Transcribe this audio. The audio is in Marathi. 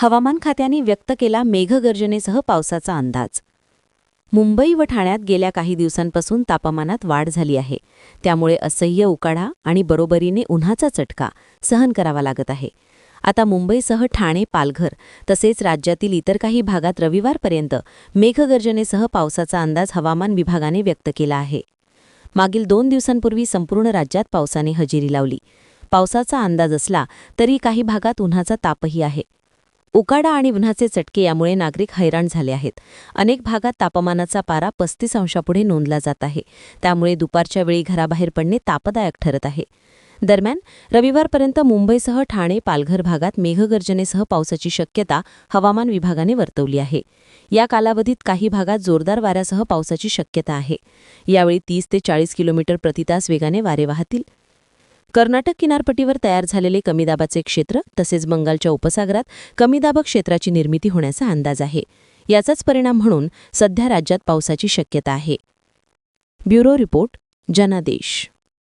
हवामान खात्याने व्यक्त केला मेघगर्जनेसह पावसाचा अंदाज. मुंबई व ठाण्यात गेल्या काही दिवसांपासून तापमानात वाढ झाली आहे. त्यामुळे असह्य उकाडा आणि बरोबरीने उन्हाचा चटका सहन करावा लागत आहे. आता मुंबईसह ठाणे पालघर तसेच राज्यातील इतर काही भागात रविवारपर्यंत मेघगर्जनेसह पावसाचा अंदाज हवामान विभागाने व्यक्त केला आहे. मागील दोन दिवसांपूर्वी संपूर्ण राज्यात पावसाने हजेरी लावली. पावसाचा अंदाज असला तरी काही भागात उन्हाचा तापही आहे. उकाडा आणि उन्हाचे चटके यामुळे नागरिक हैराण झाले आहेत. अनेक भागात तापमानाचा पारा पस्तीस अंशापुढे नोंदला जात आहे. त्यामुळे दुपारच्या वेळी घराबाहेर पडणे तापदायक ठरत आहे. दरम्यान रविवारपर्यंत मुंबईसह ठाणे पालघर भागात मेघगर्जनेसह पावसाची शक्यता हवामान विभागाने वर्तवली आहे. या कालावधीत काही भागात जोरदार वाऱ्यासह पावसाची शक्यता आहे. यावेळी तीस ते चाळीस किलोमीटर प्रतितास वेगाने वारे वाहतील. कर्नाटक किनारपट्टीवर तयार झालेले कमी दाबाचे क्षेत्र तसेच बंगालच्या उपसागरात कमी दाबक क्षेत्राची निर्मिती होण्याचा अंदाज आहे. याचाच परिणाम म्हणून सध्या राज्यात पावसाची शक्यता आहे. ब्युरो रिपोर्ट जनादेश.